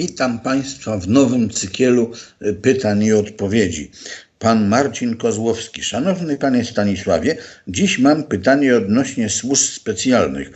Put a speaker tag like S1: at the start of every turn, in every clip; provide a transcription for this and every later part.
S1: Witam Państwa w nowym cykielu y, pytań i odpowiedzi. Pan Marcin Kozłowski. Szanowny Panie Stanisławie, dziś mam pytanie odnośnie służb specjalnych.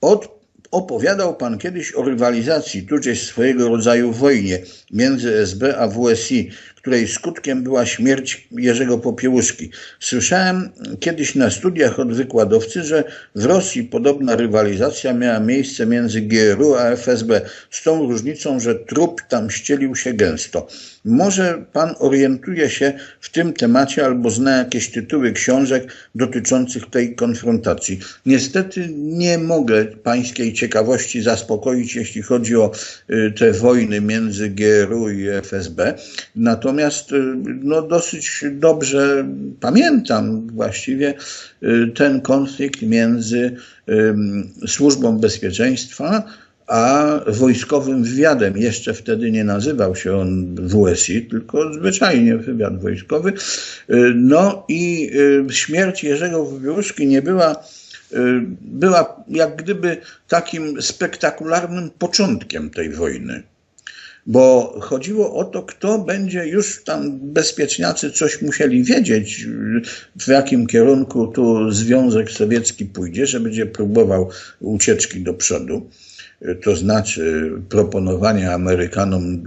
S1: Od, opowiadał Pan kiedyś o rywalizacji, tudzież swojego rodzaju wojnie między SB a WSI, której skutkiem była śmierć Jerzego Popiełuszki. Słyszałem kiedyś na studiach od wykładowcy, że w Rosji podobna rywalizacja miała miejsce między GRU a FSB, z tą różnicą, że trup tam ścielił się gęsto. Może pan orientuje się w tym temacie albo zna jakieś tytuły książek dotyczących tej konfrontacji. Niestety nie mogę pańskiej ciekawości zaspokoić, jeśli chodzi o y, te wojny między GRU i FSB. Natomiast y, no, dosyć dobrze pamiętam właściwie y, ten konflikt między Służbą Bezpieczeństwa a wojskowym wywiadem. Jeszcze wtedy nie nazywał się on WSI, tylko zwyczajnie wywiad wojskowy. No i śmierć Jerzego Popiełuszki nie była była jak gdyby takim spektakularnym początkiem tej wojny. Bo chodziło o to, kto będzie już tam bezpieczniacy coś musieli wiedzieć, w jakim kierunku tu Związek Sowiecki pójdzie, że będzie próbował ucieczki do przodu to znaczy proponowania Amerykanom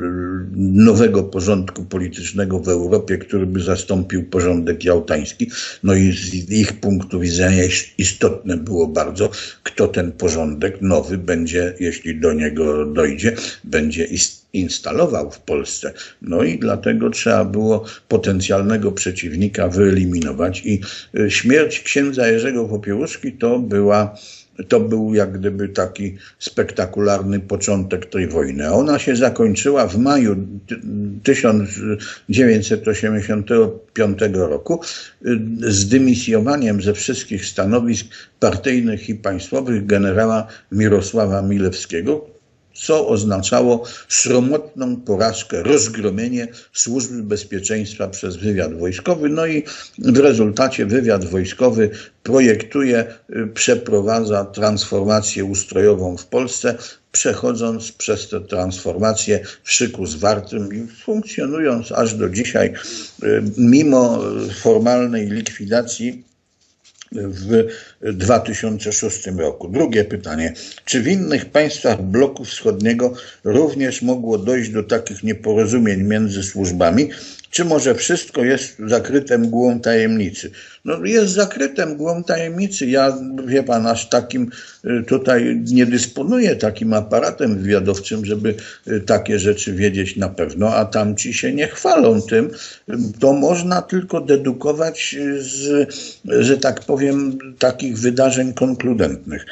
S1: nowego porządku politycznego w Europie, który by zastąpił porządek jałtański. No i z ich punktu widzenia istotne było bardzo, kto ten porządek nowy będzie, jeśli do niego dojdzie, będzie instalował w Polsce. No i dlatego trzeba było potencjalnego przeciwnika wyeliminować i y, śmierć księdza Jerzego Popiełuszki to była to był jak gdyby taki spektakularny początek tej wojny. Ona się zakończyła w maju 1985 roku zdymisjowaniem ze wszystkich stanowisk partyjnych i państwowych generała Mirosława Milewskiego, co oznaczało sromotną porażkę, rozgromienie służby bezpieczeństwa przez wywiad wojskowy. No i w rezultacie wywiad wojskowy projektuje, y, przeprowadza transformację ustrojową w Polsce, przechodząc przez tę transformację w szyku zwartym i funkcjonując aż do dzisiaj, y, mimo formalnej likwidacji w 2006 roku. Drugie pytanie. Czy w innych państwach bloku wschodniego również mogło dojść do takich nieporozumień między służbami, czy może wszystko jest zakryte mgłą tajemnicy? No jest zakryte mgłą tajemnicy. Ja, wie pan, aż takim y, tutaj nie dysponuję takim aparatem wywiadowczym, żeby y, takie rzeczy wiedzieć na pewno, a tamci się nie chwalą tym. To można tylko dedukować z, że tak powiem, takich wydarzeń konkludentnych.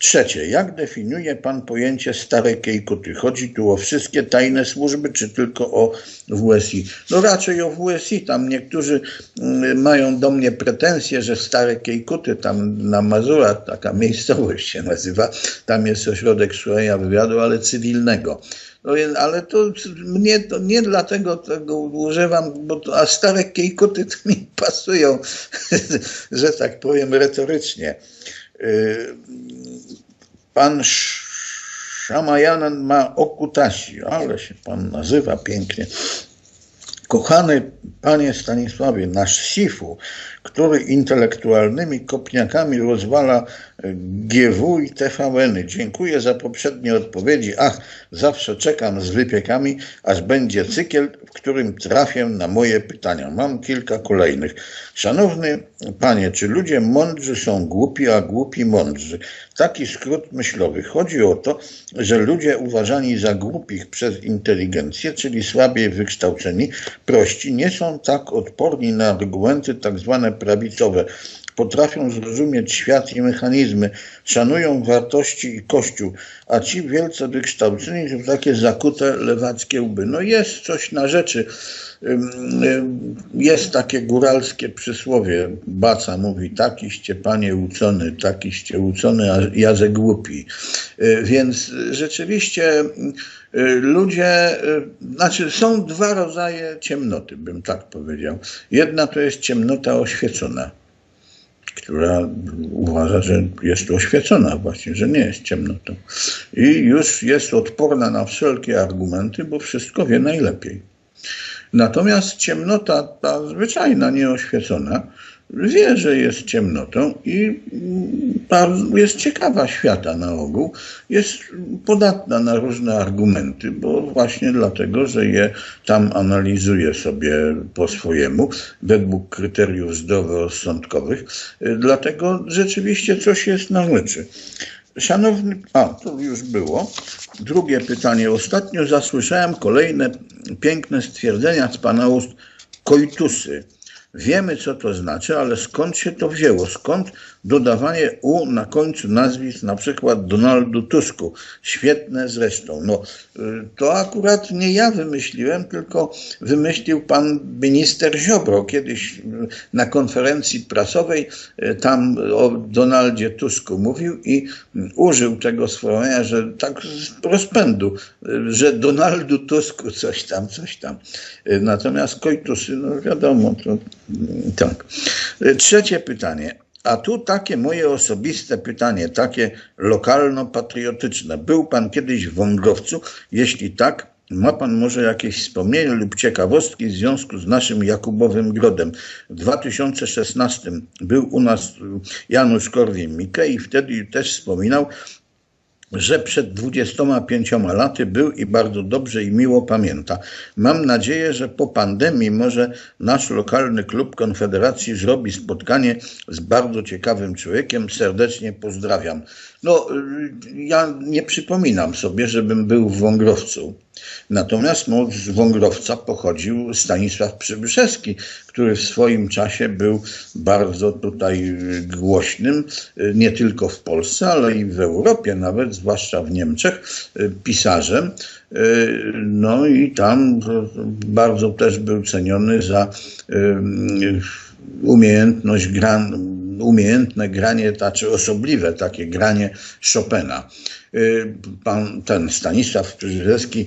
S1: Trzecie, jak definiuje Pan pojęcie starej Kejkuty? Chodzi tu o wszystkie tajne służby, czy tylko o WSI? No raczej o WSI. Tam niektórzy mm, mają do mnie pretensje, że stare Kejkuty, tam na Mazurach, taka miejscowość się nazywa, tam jest ośrodek szkolenia wywiadu, ale cywilnego. No, ale to mnie to nie dlatego tego używam, bo to, a stare kejkuty to mi pasują, że tak powiem retorycznie. Y, pan Szamajan ma okutasi, ale się pan nazywa pięknie. Kochany panie Stanisławie, nasz Sifu, który intelektualnymi kopniakami rozwala GW i TVN. Dziękuję za poprzednie odpowiedzi. Ach, zawsze czekam z wypiekami, aż będzie cykiel, w którym trafię na moje pytania. Mam kilka kolejnych. Szanowny panie, czy ludzie mądrzy są głupi, a głupi mądrzy? Taki skrót myślowy. Chodzi o to, że ludzie uważani za głupich przez inteligencję, czyli słabiej wykształceni, prości, nie są tak odporni na argumenty tak zwane prawicowe potrafią zrozumieć świat i mechanizmy, szanują wartości i Kościół, a ci wielce wykształceni to takie zakute lewackie łby. No jest coś na rzeczy. Jest takie góralskie przysłowie. Baca mówi, takiście panie ucony, takiście ucony, a jaze głupi. Y, więc rzeczywiście y, ludzie, y, znaczy są dwa rodzaje ciemnoty, bym tak powiedział. Jedna to jest ciemnota oświecona która uważa, że jest oświecona właśnie, że nie jest ciemnotą. I już jest odporna na wszelkie argumenty, bo wszystko wie najlepiej. Natomiast ciemnota, ta zwyczajna, nieoświecona, wie, że jest ciemnotą i bardzo jest ciekawa świata na ogół, jest podatna na różne argumenty, bo właśnie dlatego, że je tam analizuje sobie po swojemu, według kryteriów zdroworozsądkowych, dlatego rzeczywiście coś jest na rzeczy. Szanowny, a to już było. Drugie pytanie. Ostatnio zasłyszałem kolejne piękne stwierdzenia z pana ust koitusy. Wiemy, co to znaczy, ale skąd się to wzięło? Skąd dodawanie U na końcu nazwisk, na przykład Donaldu Tusku? Świetne zresztą. No, y, to akurat nie ja wymyśliłem, tylko wymyślił pan minister Ziobro kiedyś y, na konferencji prasowej, y, tam o Donaldzie Tusku mówił i użył tego sformułowania, że tak z rozpędu, że Donaldu Tusku coś tam, coś tam. Natomiast Kojtusy, no wiadomo, to tak. Trzecie pytanie. A tu takie moje osobiste pytanie, takie lokalno-patriotyczne. Był pan kiedyś w Wągrowcu? Jeśli tak, ma pan może jakieś wspomnienie lub ciekawostki w związku z naszym Jakubowym Grodem? W 2016 był u nas Janusz Korwin-Mikke i wtedy też wspominał, że przed 25 laty był i bardzo dobrze i miło pamięta. Mam nadzieję, że po pandemii może nasz lokalny klub Konfederacji zrobi spotkanie z bardzo ciekawym człowiekiem. Serdecznie pozdrawiam. No, ja nie przypominam sobie, żebym był w Wągrowcu. Natomiast no, z Wągrowca pochodził Stanisław Przybyszewski, który w swoim czasie był bardzo tutaj głośnym, nie tylko w Polsce, ale i w Europie, nawet zwłaszcza w Niemczech, pisarzem. No i tam bardzo też był ceniony za umiejętność gran, umiejętne granie, znaczy osobliwe takie granie Chopina. Pan ten Stanisław Przybyszewski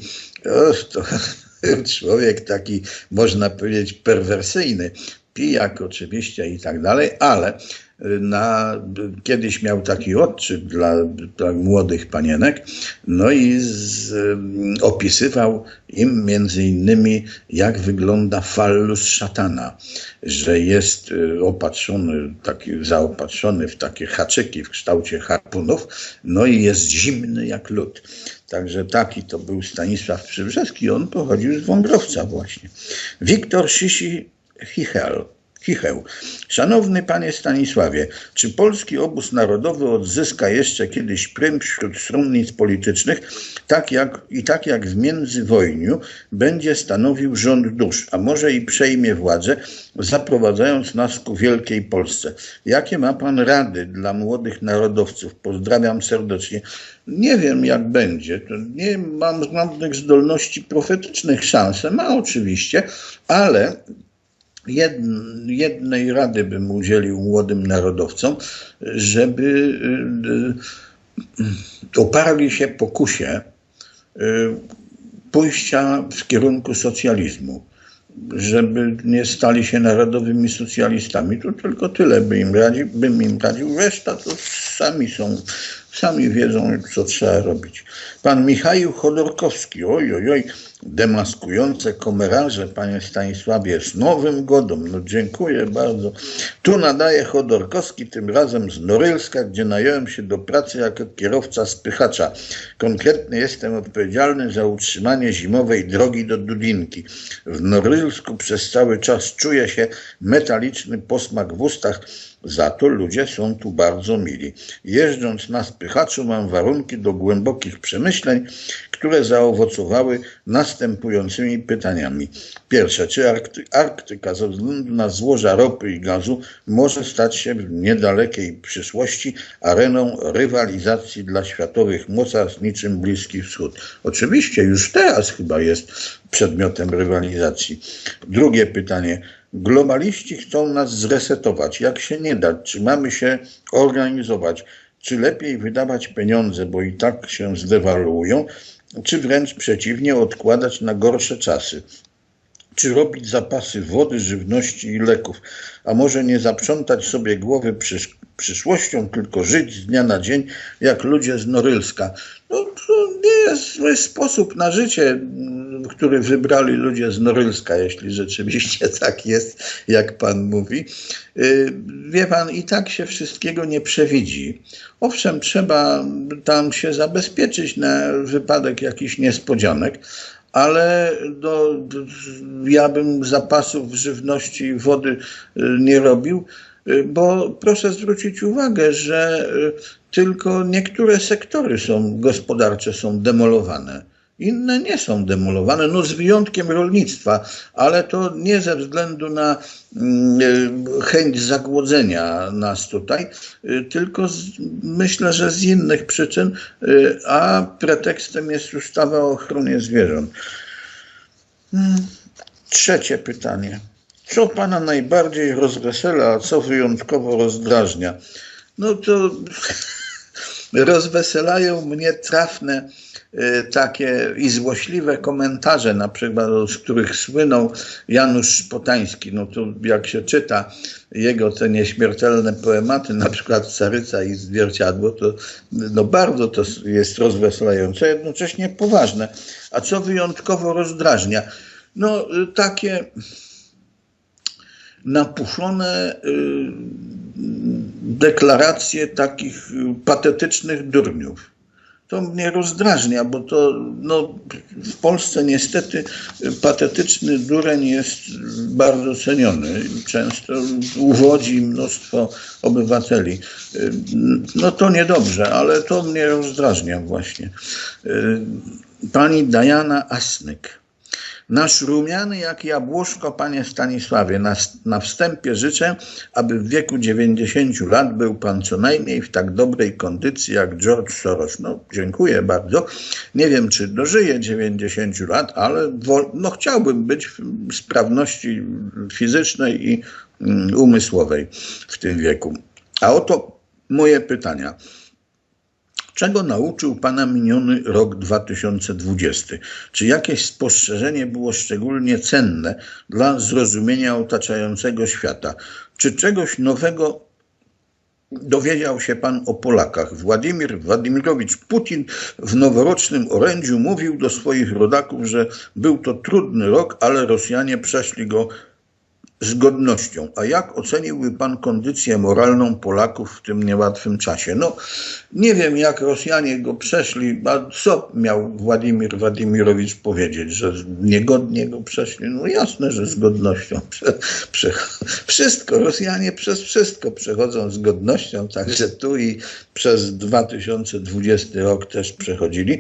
S1: to człowiek taki, można powiedzieć, perwersyjny, pijak oczywiście i tak dalej, ale na, kiedyś miał taki odczyt dla, dla młodych panienek, no i z, opisywał im między innymi, jak wygląda fallus szatana, że jest y, opatrzony, taki, zaopatrzony w takie haczyki w kształcie harpunów, no i jest zimny jak lód. Także taki to był Stanisław Przybrzeski, on pochodził z Wągrowca właśnie. Wiktor Sisi Chichel Chicheł. Szanowny panie Stanisławie, czy polski obóz narodowy odzyska jeszcze kiedyś prym wśród stronnic politycznych, tak jak, i tak jak w międzywojniu będzie stanowił rząd dusz, a może i przejmie władzę, zaprowadzając nas ku wielkiej Polsce? Jakie ma pan rady dla młodych narodowców? Pozdrawiam serdecznie. Nie wiem, jak będzie. Nie mam żadnych zdolności profetycznych. Szanse ma oczywiście, ale jednej rady bym udzielił młodym narodowcom, żeby y, y, oparli się pokusie y, pójścia w kierunku socjalizmu, żeby nie stali się narodowymi socjalistami. To tylko tyle im bym im radził. Reszta to sami są, sami wiedzą, co trzeba robić. Pan Michał Chodorkowski, oj, oj, oj, demaskujące komerarze, panie Stanisławie, z Nowym Godą. No dziękuję bardzo. Tu nadaje Chodorkowski, tym razem z Norylska, gdzie nająłem się do pracy jako kierowca spychacza. Konkretnie jestem odpowiedzialny za utrzymanie zimowej drogi do Dudinki. W Norylsku przez cały czas czuje się metaliczny posmak w ustach, za to ludzie są tu bardzo mili. Jeżdżąc na spychaczu mam warunki do głębokich przemyśleń, które zaowocowały następującymi pytaniami. Pierwsze, czy Arkty Arktyka ze względu na złoża ropy i gazu może stać się w niedalekiej przyszłości areną rywalizacji dla światowych mocarstw niczym Bliski Wschód? Oczywiście już teraz chyba jest przedmiotem rywalizacji. Drugie pytanie. Globaliści chcą nas zresetować. Jak się nie dać? Czy mamy się organizować? Czy lepiej wydawać pieniądze, bo i tak się zdewaluują, czy wręcz przeciwnie, odkładać na gorsze czasy? czy robić zapasy wody, żywności i leków, a może nie zaprzątać sobie głowy przysz przyszłością, tylko żyć z dnia na dzień jak ludzie z Norylska. No, to nie jest zły sposób na życie, który wybrali ludzie z Norylska, jeśli rzeczywiście tak jest, jak pan mówi. Y, Wie pan, i tak się wszystkiego nie przewidzi. Owszem, trzeba tam się zabezpieczyć na wypadek jakichś niespodzianek, ale no, ja bym zapasów żywności i wody y, nie robił, y, bo proszę zwrócić uwagę, że tylko niektóre sektory są gospodarcze są demolowane. Inne nie są demolowane, no z wyjątkiem rolnictwa, ale to nie ze względu na mm, y, chęć zagłodzenia nas tutaj, y, tylko z, myślę, że z innych przyczyn, y, a pretekstem jest ustawa o ochronie zwierząt. Mm, Trzecie pytanie. Co pana najbardziej rozwesela, a co wyjątkowo rozdrażnia? No to rozweselają mnie trafne y, takie i złośliwe komentarze, na przykład z których słynął Janusz Szpotański. No to jak się czyta jego te nieśmiertelne poematy, na przykład Caryca i Zwierciadło, to no bardzo to jest rozweselające, jednocześnie poważne. A co wyjątkowo rozdrażnia? No y, takie napuszone y, deklaracje takich y, patetycznych durniów. To mnie rozdrażnia, bo to no, w Polsce niestety patetyczny dureń jest bardzo ceniony. Często uwodzi mnóstwo obywateli. Y, No to niedobrze, ale to mnie rozdrażnia właśnie. Y, Pani Diana Asnyk. Nasz rumiany jak jabłuszko, panie Stanisławie, na, na wstępie życzę, aby w wieku 90 lat był pan co najmniej w tak dobrej kondycji jak George Soros. No, dziękuję bardzo. Nie wiem, czy dożyję 90 lat, ale no, chciałbym być w sprawności fizycznej i mm, umysłowej w tym wieku. A oto moje pytania. Czego nauczył Pana miniony rok 2020? Czy jakieś spostrzeżenie było szczególnie cenne dla zrozumienia otaczającego świata? Czy czegoś nowego dowiedział się Pan o Polakach? Władimir Władimirowicz Putin w noworocznym orędziu mówił do swoich rodaków, że był to trudny rok, ale Rosjanie przeszli go z godnością. A jak oceniłby Pan kondycję moralną Polaków w tym niełatwym czasie? No, nie wiem, jak Rosjanie go przeszli, a co miał Władimir Władimirowicz powiedzieć, że niegodnie go przeszli? No jasne, że z godnością. Prze, prze, wszystko, Rosjanie przez wszystko przechodzą z godnością, także tu i przez 2020 rok też przechodzili.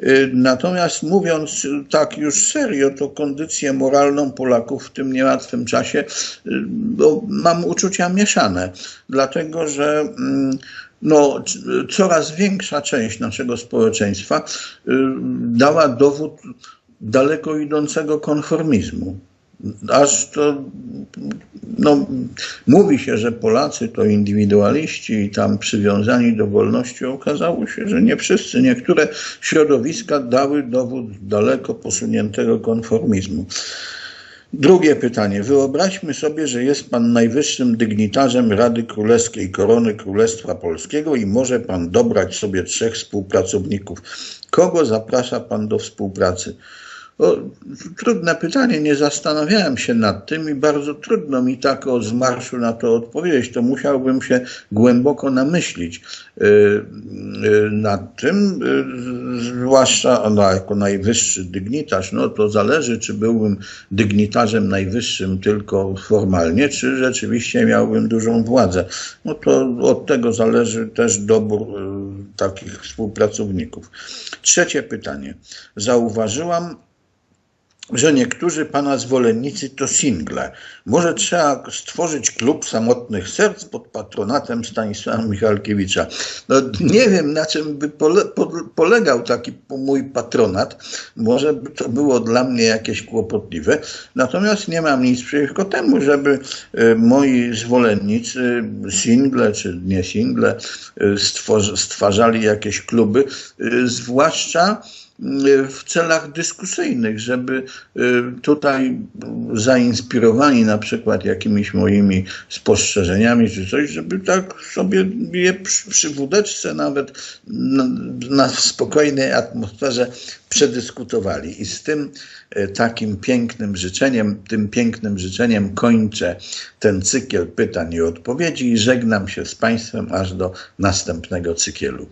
S1: Y, Natomiast mówiąc tak już serio, to kondycję moralną Polaków w tym niełatwym czasie y, no, mam uczucia mieszane, dlatego że mm, no, coraz większa część naszego społeczeństwa y, dała dowód daleko idącego konformizmu. Aż to, no, mówi się, że Polacy to indywidualiści i tam przywiązani do wolności. Okazało się, że nie wszyscy. Niektóre środowiska dały dowód daleko posuniętego konformizmu. Drugie pytanie. Wyobraźmy sobie, że jest Pan najwyższym dygnitarzem Rady Królewskiej Korony Królestwa Polskiego i może Pan dobrać sobie trzech współpracowników. Kogo zaprasza Pan do współpracy? O, trudne pytanie, nie zastanawiałem się nad tym i bardzo trudno mi tak o z marszu na to odpowiedzieć. To musiałbym się głęboko namyślić y, y, nad tym, y, zwłaszcza no, jako najwyższy dygnitarz. No to zależy, czy byłbym dygnitarzem najwyższym tylko formalnie, czy rzeczywiście miałbym dużą władzę. No to od tego zależy też dobór y, takich współpracowników. Trzecie pytanie. Zauważyłam, że niektórzy pana zwolennicy to single. Może trzeba stworzyć klub samotnych serc pod patronatem Stanisława Michalkiewicza. No, nie wiem, na czym by pole, po, polegał taki mój patronat. Może by to było dla mnie jakieś kłopotliwe. Natomiast nie mam nic przeciwko temu, żeby e, moi zwolennicy, single czy nie single, e, stworzy, stwarzali jakieś kluby, e, zwłaszcza y, w celach dyskusyjnych, żeby y, tutaj zainspirowani na przykład jakimiś moimi spostrzeżeniami czy coś, żeby tak sobie je przy, wódeczce nawet na, na spokojnej atmosferze przedyskutowali. I z tym e, takim pięknym życzeniem, tym pięknym życzeniem kończę ten cykiel pytań i odpowiedzi i żegnam się z Państwem aż do następnego cykielu.